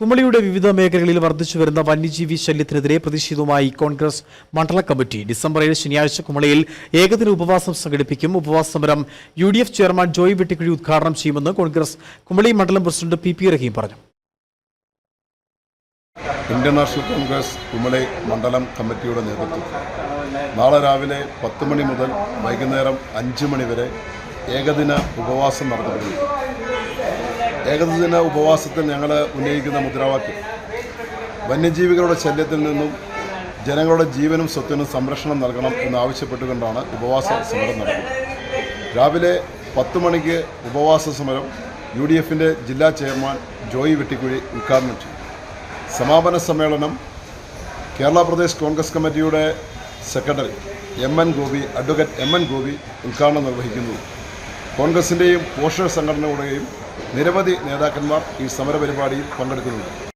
കുമളിയുടെ വിവിധ മേഖലകളിൽ വർദ്ധിച്ചു വരുന്ന വന്യജീവി ശല്യത്തിനെതിരെ പ്രതിഷേധവുമായി കോൺഗ്രസ് മണ്ഡല കമ്മിറ്റി. ഡിസംബർ ഏഴ് ശനിയാഴ്ച കുമളിയിൽ ഏകദിന ഉപവാസം സംഘടിപ്പിക്കും. ഉപവാസ സമരം U D F chairman Joy Vettikuzhi ഉദ്ഘാടനം ചെയ്യുമെന്ന് കോൺഗ്രസ് കുമളി മണ്ഡലം പ്രസിഡന്റ് പി പി റഹീം പറഞ്ഞു. ഇന്ത്യൻ നാഷണൽ കോൺഗ്രസ് കുമളി മണ്ഡലം കമ്മിറ്റിയുടെ നേതൃത്വത്തിൽ നാളെ രാവിലെ പത്ത് മണി മുതൽ വൈകുന്നേരം അഞ്ച് മണി വരെ ഏകദിന ഉപവാസം നടത്തപ്പെടുന്നു ഏകദിന ഉപവാസത്തിൽ ഞങ്ങൾ ഉന്നയിക്കുന്ന മുദ്രാവാക്യം. വന്യജീവികളുടെ ശല്യത്തിൽ നിന്നും ജനങ്ങളുടെ ജീവനും സ്വത്തിനും സംരക്ഷണം നൽകണം എന്നാവശ്യപ്പെട്ടുകൊണ്ടാണ് ഉപവാസ സമരം നടക്കുന്നത്. രാവിലെ പത്ത് മണിക്ക് ഉപവാസ സമരം യു ഡി എഫിന്റെ ജില്ലാ ചെയർമാൻ ജോയി വെട്ടിക്കുഴി ഉദ്ഘാടനം ചെയ്തു. സമാപന സമ്മേളനം കേരള പ്രദേശ് കോൺഗ്രസ് കമ്മിറ്റിയുടെ secretary M N Gopi advocate M N Gopi ഉദ്ഘാടനം നിർവഹിക്കുന്നു. കോൺഗ്രസിന്റെയും പോഷക സംഘടനകളുടെയും നിരവധി നേതാക്കന്മാർ ഈ സമരപരിപാടിയിൽ പങ്കെടുക്കുന്നുണ്ട്.